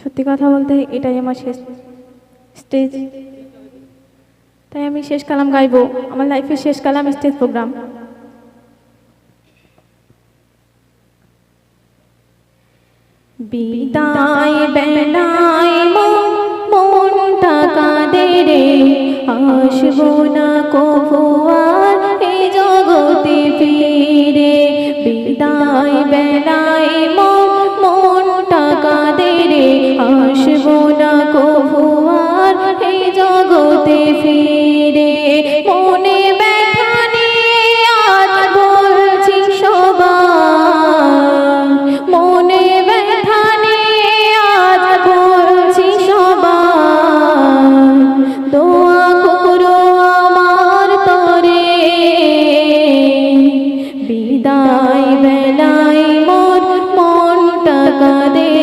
সত্যি কথা বলতে এটাই আমার শেষ স্টেজ তাই আমি শেষ কালাম গাইবো। আমার লাইফের শেষ কালাম স্টেজ প্রোগ্রাম বিদায় বেলায় রে। না কবু আর এই জগতে ফিরে। বিদায়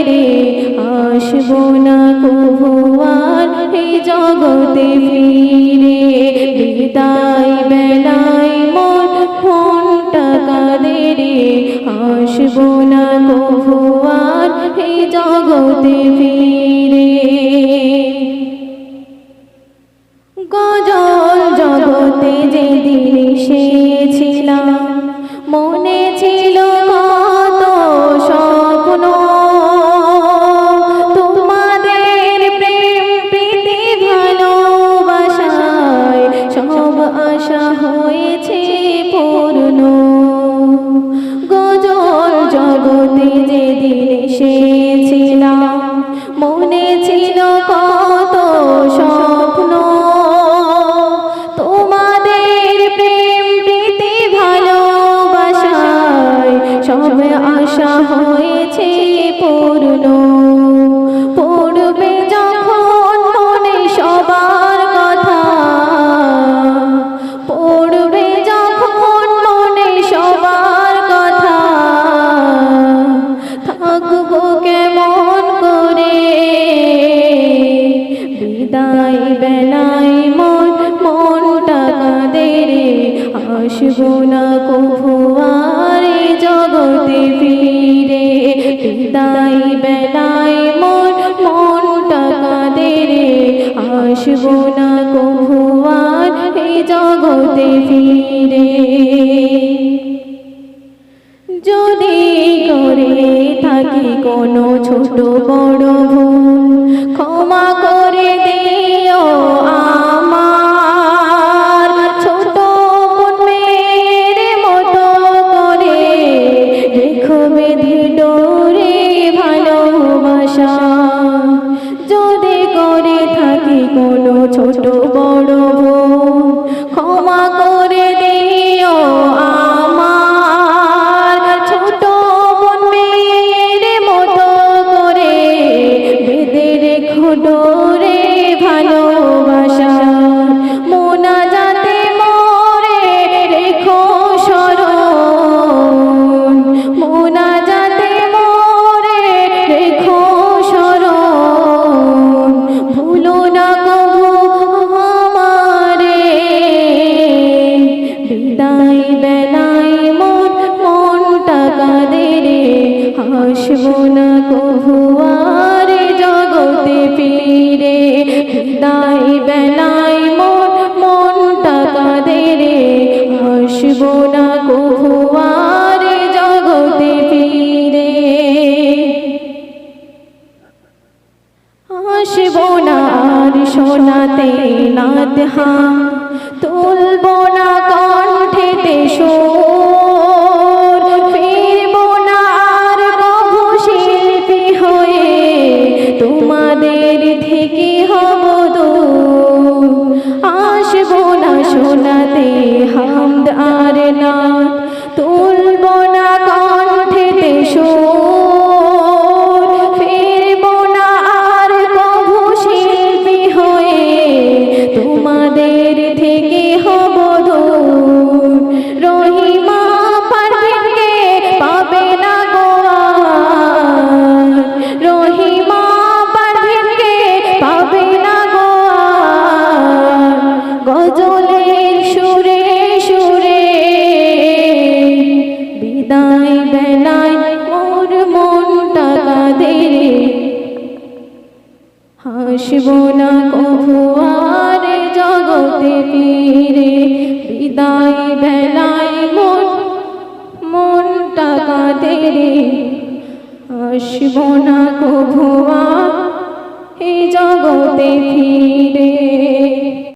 রে, আসব না কবু আর এই জগতে ফিরে। বিদায় বেলায় মোর মনটা কাঁদে রে, আসব না কবু আর এই জগতে ফিরে। গজল জগতে যেদিন এসেছিলাম বেলায় মন, মনটা কাঁদে রে। আসব না কভু আর এই জগতে ফিরে। বিদায় বেলায় মন, মনটা কাঁদে রে। আসব না কভু আর এই জগতে ফিরে। যদি করে থাকি কোনো ছোট বড় মনটা কাঁদে রে হাসবো না কবু আর জগতে ফিরে। বিদায় বেলায় মন, মনটা কাঁদে রে। হাসবো না কবু আর জগতে ফিরে। আসব না আর শোনাতে নাত হা না শোনাতে হামদ আর না তুলব না কণ্ঠেতে সুর, ফিরব না আর কভু শিল্পী হয়ে, তোমাদের থেকে হব দূর। রহিমা না না কভু আর জগতে ফিরে। বিদায় বেলায় মন, মনটা কাঁদে রে। আসব না কভু আর এই জগতে ফিরে।